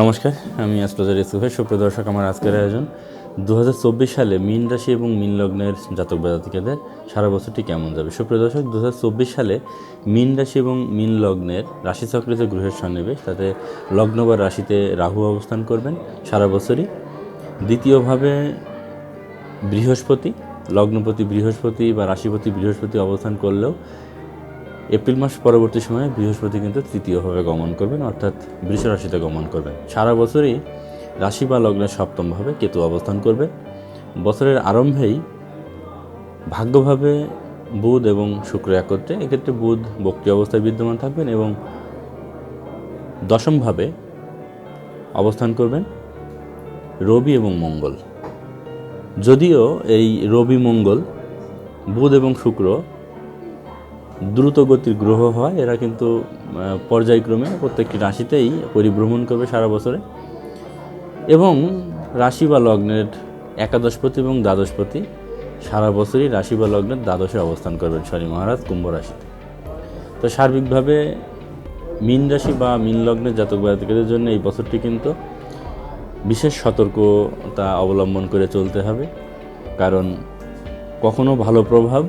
নমস্কার, আমি অ্যাস্ট্রোলজার ইসুফের সুপ্রিয় দর্শক, আমার আজকের আয়োজন। দু হাজার চব্বিশ সালে মিন রাশি এবং মিন লগ্নের জাতক জাতিকাদের সারা বছরটি কেমন যাবে? সুপ্রিয় দর্শক দু হাজার চব্বিশ সালে মিন রাশি এবং মিন লগ্নের রাশিচক্রিত গ্রহের সন্নিবেশ, তাতে লগ্ন বা রাশিতে রাহু অবস্থান করবেন সারা বছরই। দ্বিতীয়ভাবে বৃহস্পতি, লগ্নপতি বৃহস্পতি বা রাশিপতি বৃহস্পতি অবস্থান করলেও এপ্রিল মাস পরবর্তী সময়ে বৃহস্পতি কিন্তু তৃতীয়ভাবে গমন করবেন, অর্থাৎ বৃষ রাশিতে গমন করবেন। সারা বছরই রাশি বা লগ্নের সপ্তমভাবে কেতু অবস্থান করবে। বছরের আরম্ভেই ভাগ্যভাবে বুধ এবং শুক্র একত্রে এক্ষেত্রে বুধ বক্রি অবস্থায় বিদ্যমান থাকবেন এবং দশমভাবে অবস্থান করবেন রবি এবং মঙ্গল। যদিও এই রবি, মঙ্গল, বুধ এবং শুক্র দ্রুত গতির গ্রহ হয়, এরা কিন্তু পর্যায়ক্রমে প্রত্যেকটি রাশিতেই পরিভ্রমণ করবে সারা বছরে। এবং রাশি বা লগ্নের একাদশপতি এবং দ্বাদশপতি সারা বছরই রাশি বা লগ্নের দ্বাদশে অবস্থান করবেন শনি মহারাজ কুম্ভ রাশিতে। তো সার্বিকভাবে মিন রাশি বা মিন লগ্নের জাতক জাতিকাদের জন্য এই বছরটি কিন্তু বিশেষ সতর্কতা অবলম্বন করে চলতে হবে। কারণ কখনো ভালো প্রভাব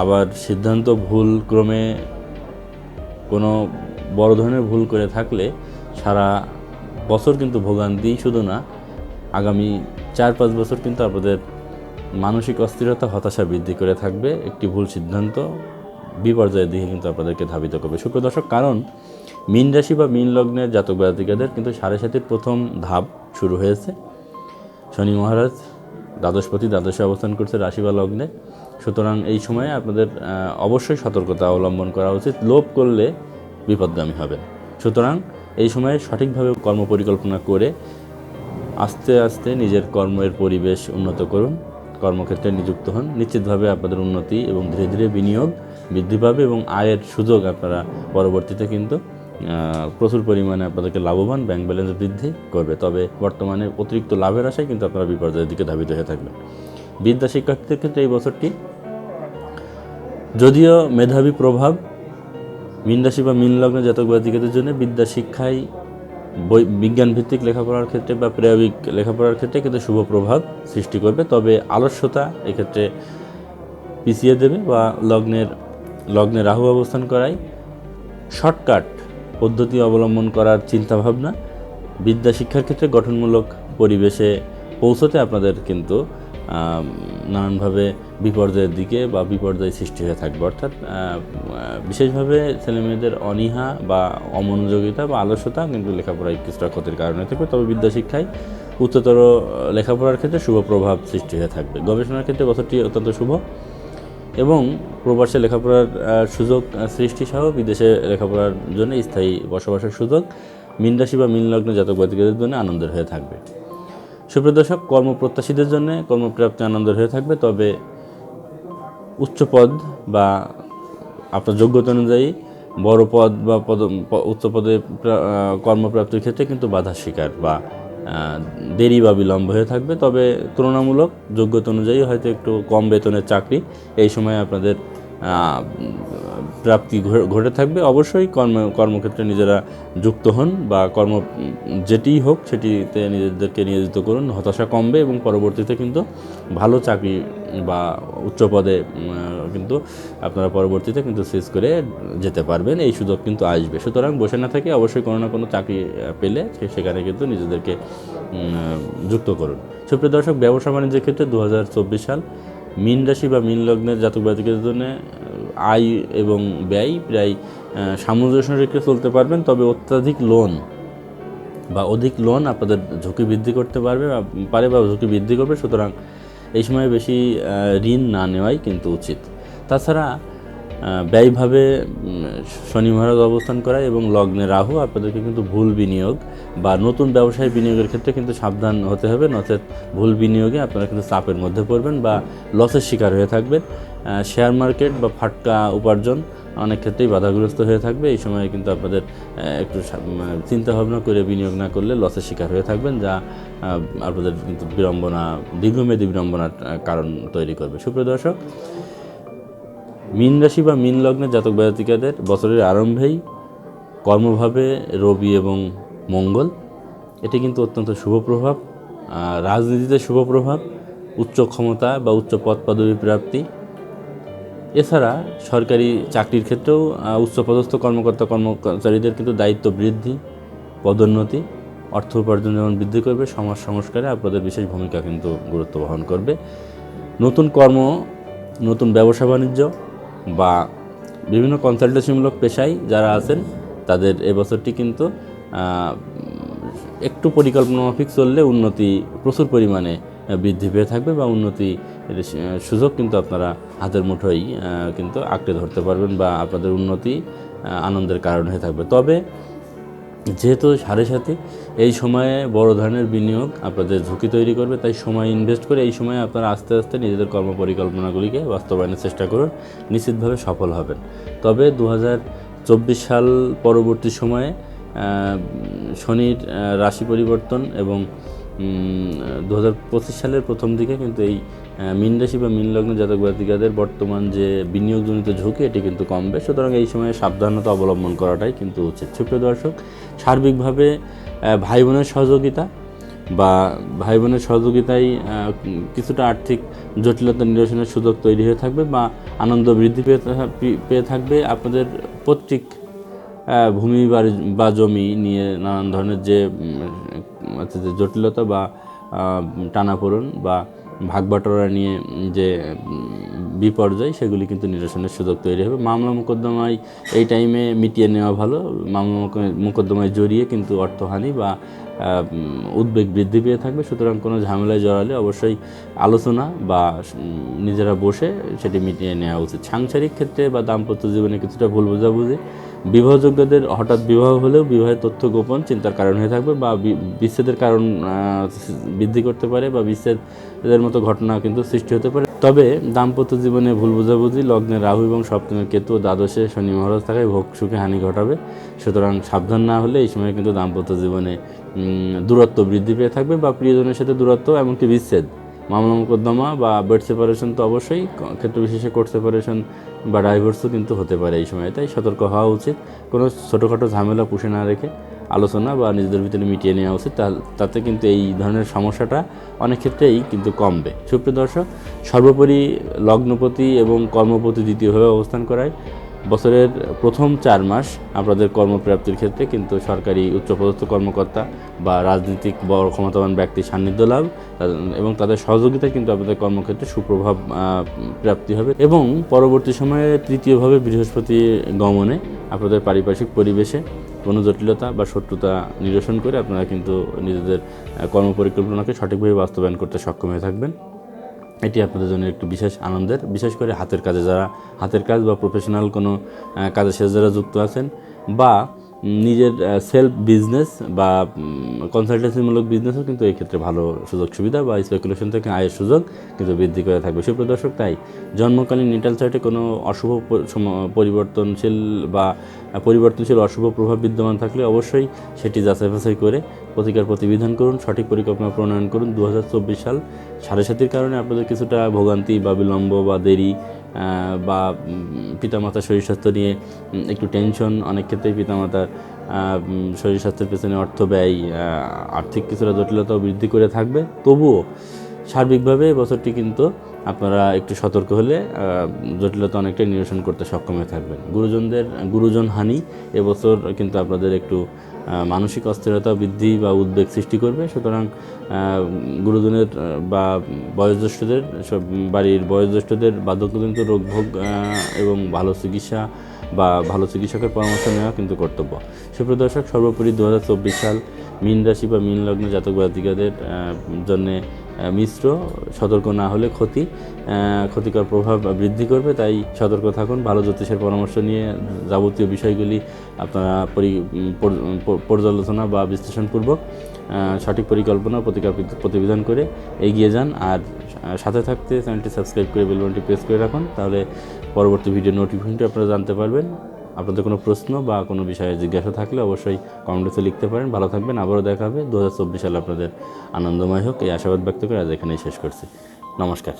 আবার সিদ্ধান্ত ভুল ক্রমে কোনো বড় ধরনের ভুল করে থাকলে সারা বছর কিন্তু ভোগান্তি শুধু না, আগামী চার পাঁচ বছর কিন্তু আপনাদের মানসিক অস্থিরতা, হতাশা বৃদ্ধি করে থাকবে। একটি ভুল সিদ্ধান্ত বিপর্যয়ের দিকে কিন্তু আপনাদেরকে ধাবিত করবে। শুক্র দর্শক, কারণ মিন রাশি বা মিন লগ্নের জাতক জাতিকাদের কিন্তু সাড়ে সাতের প্রথম ধাপ শুরু হয়েছে। শনি মহারাজ দ্বাদশপতি দ্বাদশে অবস্থান করছে রাশি বা লগ্নে। সুতরাং এই সময়ে আপনাদের অবশ্যই সতর্কতা অবলম্বন করা উচিত। লোভ করলে বিপদগামী হবে সুতরাং এই সময়ে সঠিকভাবে কর্ম পরিকল্পনা করে আস্তে আস্তে নিজের কর্মের পরিবেশ উন্নত করুন, কর্মক্ষেত্রে নিযুক্ত হন। নিশ্চিতভাবে আপনাদের উন্নতি এবং ধীরে ধীরে বিনিয়োগ বৃদ্ধি পাবে এবং আয়ের সুযোগ আপনারা পরবর্তীতে কিন্তু প্রচুর পরিমাণে আপনাদেরকে লাভবান, ব্যাংক ব্যালেন্স বৃদ্ধি করবে। তবে বর্তমানে অতিরিক্ত লাভের আশায় কিন্তু আপনারা বিপর্যয়ের দিকে ধাবিত হয়ে থাকবেন। বিদ্যা শিক্ষার্থীদের ক্ষেত্রে এই বছরটি। যদিও মেধাবী প্রভাব, মিন রাশি বা মিন লগ্ন জাতক জাতিকাদের জন্য বিদ্যা শিক্ষায় বই বিজ্ঞান ভিত্তিক লেখাপড়ার ক্ষেত্রে বা প্রায়োগিক লেখাপড়ার ক্ষেত্রে কিন্তু শুভ প্রভাব সৃষ্টি করবে। তবে আলস্যতা এক্ষেত্রে পিছিয়ে দেবে বা লগ্নের, লগ্নে রাহু অবস্থান করায় শর্টকাট পদ্ধতি অবলম্বন করার চিন্তাভাবনা বিদ্যা শিক্ষার ক্ষেত্রে গঠনমূলক পরিবেশে পৌঁছতে আপনাদের কিন্তু নানানভাবে বিপর্যয়ের দিকে বা বিপর্যয় সৃষ্টি হয়ে থাকবে। অর্থাৎ বিশেষভাবে ছেলেমেয়েদের অনীহা বা অমনোযোগিতা বা আলস্যতা কিন্তু লেখাপড়ায় কিছুটা ক্ষতির কারণে থাকবে। তবে বিদ্যা শিক্ষায় উচ্চতর লেখাপড়ার ক্ষেত্রে শুভ প্রভাব সৃষ্টি হয়ে থাকবে। গবেষণার ক্ষেত্রে বছরটি অত্যন্ত শুভ এবং প্রবাসে লেখাপড়ার সুযোগ সৃষ্টি সহ বিদেশে লেখাপড়ার জন্য স্থায়ী বসবাসের সুযোগ মিন রাশি বা মিন জাতক জাতিকাদের জন্য আনন্দের হয়ে থাকবে। সুপ্রদর্শক কর্মপ্রত্যাশীদের জন্য কর্মপ্রাপ্তি আনন্দের হয়ে থাকবে, তবে উচ্চ পদ বা আপনার যোগ্যতা অনুযায়ী বড় পদ বা পদ, উচ্চ পদে কর্মপ্রাপ্তির ক্ষেত্রে কিন্তু বাধার শিকার বা দেরি বা বিলম্ব হয়ে থাকবে। তবে তুলনামূলক যোগ্যতা অনুযায়ী হয়তো একটু কম বেতনের চাকরি এই সময় আপনাদের প্রাপ্তি ঘটে থাকবে, অবশ্যই কর্ম, কর্মক্ষেত্রে নিজেরা যুক্ত হন বা কর্ম যেটিই হোক সেটিতে নিজেদেরকে নিয়োজিত করুন। হতাশা কমবে এবং পরবর্তীতে কিন্তু ভালো চাকরি বা উচ্চ পদে কিন্তু আপনারা পরবর্তীতে কিন্তু শেষ করে যেতে পারবেন। এই সুযোগ কিন্তু আসবে। সুতরাং বসে না থেকে অবশ্যই কোনো না কোনো চাকরি পেলে সেখানে কিন্তু নিজেদেরকে যুক্ত করুন। সুপ্রিয় দর্শক ব্যবসা বাণিজ্যের ক্ষেত্রে দু হাজার চব্বিশ সাল মিন রাশি বা মিন লগ্নের জাতক জাতিকের জন্য আয় এবং ব্যয় প্রায় সামঞ্জস্য রেখে চলতে পারবেন, তবে অত্যাধিক লোন বা অধিক লোন আপনাদের ঝুঁকি বৃদ্ধি করতে পারবে পারে বা ঝুঁকি বৃদ্ধি করবে, সুতরাং এই সময় বেশি ঋণ না নেওয়াই কিন্তু উচিত। তাছাড়া ব্যয়ভাবে শনি মহারাজ অবস্থান করা এবং লগ্নে রাহু, আপনাদেরকে কিন্তু ভুল বিনিয়োগ বা নতুন ব্যবসায় বিনিয়োগের ক্ষেত্রে কিন্তু সাবধান হতে হবে, নচেত ভুল বিনিয়োগে আপনারা কিন্তু চাপের মধ্যে পড়বেন বা লসের শিকার হয়ে থাকবেন। শেয়ার মার্কেট বা ফাটকা উপার্জন অনেক ক্ষেত্রেই বাধাগ্রস্ত হয়ে থাকবে। এই সময় কিন্তু আপনাদের একটু সা- মানে চিন্তা ভাবনা করে বিনিয়োগ না করলে লসের শিকার হয়ে থাকবেন, যা আপনাদের কিন্তু বিড়ম্বনা, দীর্ঘমেয়াদী বিড়ম্বনার কারণ তৈরি করবে। সুপ্রিয় দর্শক, মিন রাশি বা মিন লগ্নের জাতক জাতিকাদের বছরের আরম্ভেই কর্মভাবে রবি এবং মঙ্গল, এটি কিন্তু অত্যন্ত শুভ প্রভাব। রাজনীতিতে শুভ প্রভাব, উচ্চ ক্ষমতা বা উচ্চ পদ পদবী প্রাপ্তি এছাড়া সরকারি চাকরির ক্ষেত্রেও উচ্চপদস্থ কর্মকর্তা, কর্মচারীদের কিন্তু দায়িত্ব বৃদ্ধি, পদোন্নতি, অর্থ উপার্জন যেমন বৃদ্ধি করবে, সমাজ সংস্কারে আপনাদের বিশেষ ভূমিকা কিন্তু গুরুত্ব বহন করবে। নতুন কর্ম, নতুন ব্যবসা বাণিজ্য বা বিভিন্ন কনসালটেন্সিমূলক পেশায় যারা আছেন, তাদের এবছরটি কিন্তু একটু পরিকল্পনা মাফিক চললে উন্নতি প্রচুর পরিমাণে বৃদ্ধি পেয়ে থাকবে বা উন্নতি সুযোগ কিন্তু আপনারা হাতের মুঠোই কিন্তু আঁকড়ে ধরতে পারবেন বা আপনাদের উন্নতি আনন্দের কারণ হয়ে থাকবে। তবে যেহেতু সাড়ে সাথে এই সময়ে বড় ধরনের বিনিয়োগ আপনাদের ঝুঁকি তৈরি করবে, তাই সময় ইনভেস্ট করে এই সময়ে আপনারা আস্তে আস্তে নিজেদের কর্ম পরিকল্পনাগুলিকে বাস্তবায়নের চেষ্টা করুন, নিশ্চিতভাবে সফল হবেন। তবে দু চব্বিশ সাল পরবর্তী সময়ে শনির রাশি পরিবর্তন এবং দু হাজার পঁচিশ সালের প্রথম দিকে কিন্তু এই মীন রাশি বা মীন লগ্ন জাতক জাতিকাদের বর্তমান যে বিনিয়োগজনিত ঝুঁকি, এটি কিন্তু কমবে। সুতরাং এই সময়ে সাবধানতা অবলম্বন করাটাই কিন্তু উচিত। সুপ্রিয় দর্শক, সার্বিকভাবে ভাই বোনের সহযোগিতা বা ভাই বোনের সহযোগিতায় কিছুটা আর্থিক জটিলতা নিরসনের সুযোগ তৈরি হয়ে থাকবে বা আনন্দ বৃদ্ধি পেয়ে পেয়ে থাকবে। আপনাদের পৈতৃক ভূমি বা জমি নিয়ে নানান ধরনের যে জটিলতা বা টানাপোড়ন বা ভাগ নিয়ে যে বিপর্যয়, সেগুলি কিন্তু নিরসনের সুযোগ তৈরি হবে। মামলা মোকদ্দমায় এই টাইমে মিটিয়ে নেওয়া ভালো। মামলা মোকদ্দমায় জড়িয়ে কিন্তু অর্থহানি বা উদ্বেগ বৃদ্ধি পেয়ে থাকবে। সুতরাং কোনো ঝামেলায় জড়ালে অবশ্যই আলোচনা বা নিজেরা বসে সেটি মিটিয়ে নেওয়া উচিত। সাংসারিক ক্ষেত্রে বা দাম্পত্য জীবনে কিছুটা ভুল বোঝাবুঝি। বিবাহযোগ্যদের হঠাৎ বিবাহ হলেও বিবাহের তথ্য গোপন, চিন্তার কারণ হয়ে থাকবে বা বিচ্ছেদের কারণ বৃদ্ধি করতে পারে বা বিচ্ছেদের মতো ঘটনা কিন্তু সৃষ্টি হতে পারে। তবে দাম্পত্য জীবনে ভুল বোঝাবুঝি, লগ্নে রাহু এবং সপ্তমে কেতু দ্বাদশে শনি মহারাজ থাকায় ভোগ সুখে হানি ঘটাবে। সুতরাং সাবধান না হলে এই সময় কিন্তু দাম্পত্য জীবনে দূরত্ব বৃদ্ধি পেয়ে থাকবে বা প্রিয়জনের সাথে দূরত্ব এমনকি বিচ্ছেদ। মামলা মোকদ্দমা বা বেড সেপারেশন তো অবশ্যই ক্ষেত্র বিশেষে কোর্ট সেপারেশন বা ডাইভোর্সও কিন্তু হতে পারে এই সময়। তাই সতর্ক হওয়া উচিত। কোনো ছোটোখাটো ঝামেলা পুষে না রেখে আলোচনা বা নিজেদের ভিতরে মিটিয়ে নেওয়া উচিত। তাতে কিন্তু এই ধরনের সমস্যাটা অনেক ক্ষেত্রেই কিন্তু কমবে। সুপ্রিয় দর্শক, সর্বোপরি লগ্নপতি এবং কর্মপতি দ্বিতীয়ভাবে অবস্থান করায় বছরের প্রথম চার মাস আপনাদের কর্মপ্রাপ্তির ক্ষেত্রে কিন্তু সরকারি উচ্চপদস্থ কর্মকর্তা বা রাজনৈতিক বড় ক্ষমতাবান ব্যক্তির সান্নিধ্য লাভ, এবং তাদের সহযোগিতায় কিন্তু আপনাদের কর্মক্ষেত্রে সুপ্রভাব প্রাপ্তি হবে। এবং পরবর্তী সময়ে তৃতীয়ভাবে বৃহস্পতি গমনে আপনাদের পারিপার্শ্বিক পরিবেশে কোনো জটিলতা বা শত্রুতা নিরসন করে আপনারা কিন্তু নিজেদের কর্মপরিকল্পনাকে সঠিকভাবে বাস্তবায়ন করতে সক্ষম হয়ে থাকবেন। এটি আপনাদের জন্য একটু বিশেষ আনন্দের। বিশেষ করে হাতের কাজে যারা হাতের কাজ বা প্রফেশনাল কোনো কাজের সাথে যারা যুক্ত আছেন বা নিজের সেলফ বিজনেস বা কনসালটেন্সিমূলক বিজনেসও কিন্তু এই ক্ষেত্রে ভালো সুযোগ সুবিধা বা স্পেকুলেশন থেকে আয়ের সুযোগ কিন্তু বৃদ্ধি করে থাকবে। সুপ্রদর্শক তাই জন্মকালীন নিটাল চার্টে কোনো অশুভ পরিবর্তনশীল বা পরিবর্তনশীল অশুভ প্রভাব বিদ্যমান থাকলে অবশ্যই সেটি যাচাই বাছাই করে প্রতিকার প্রতিবিধান করুন, সঠিক পরিকল্পনা প্রণয়ন করুন। দু হাজার চব্বিশ সাল সাড়ে সাতির কারণে আপনাদের কিছুটা ভোগান্তি বা বিলম্ব বা দেরি বা পিতামাতার শরীর স্বাস্থ্য নিয়ে একটু টেনশন অনেক ক্ষেত্রেই পিতামাতার শরীর স্বাস্থ্যের পেছনে অর্থ ব্যয় আর্থিক কিছুটা জটিলতাও বৃদ্ধি করে থাকবে। তবুও সার্বিকভাবে বছরটি কিন্তু আপনারা একটু সতর্ক হলে জটিলতা অনেকটাই নিরসন করতে সক্ষম হয়ে থাকবেন। গুরুজনদের, গুরুজন হানি এবছর কিন্তু আপনাদের একটু মানসিক অস্থিরতা বৃদ্ধি বা উদ্বেগ সৃষ্টি করবে। সুতরাং গুরুজনের বা বয়োজ্যেষ্ঠদের, সব বাড়ির বয়োজ্যেষ্ঠদের বার্ধক্যজনিত রোগভোগ এবং ভালো চিকিৎসা বা ভালো চিকিৎসকের পরামর্শ নেওয়া কিন্তু কর্তব্য। সুপ্রদর্শক সর্বোপরি দু হাজার চব্বিশ সাল মীন রাশি বা মীন লগ্ন জাতক জাতিকাদের জন্যে মিশ্র, সতর্ক না হলে ক্ষতি ক্ষতিকর প্রভাব বৃদ্ধি করবে, তাই সতর্ক থাকুন। ভালো জ্যোতিষের পরামর্শ নিয়ে যাবতীয় বিষয়গুলি আপনারা পর্যালোচনা বা বিশ্লেষণপূর্বক সঠিক পরিকল্পনা প্রতিকার প্রতি- প্রতিবিধান করে এগিয়ে যান। আর সাথে থাকতে চ্যানেলটি সাবস্ক্রাইব করে বেলবনটি প্রেস করে রাখুন, তাহলে পরবর্তী ভিডিও নোটিফিকেশনটি আপনারা জানতে পারবেন। আপনাদের কোনো প্রশ্ন বা কোনো বিষয়ে জিজ্ঞাসা থাকলে অবশ্যই কমেন্টসে লিখতে পারেন। ভালো থাকবেন, আবারও দেখা হবে। দু সালে আপনাদের আনন্দময় হোক। এই আশাবাদ ব্যক্ত করে আজ এখানেই শেষ করছি। নমস্কার।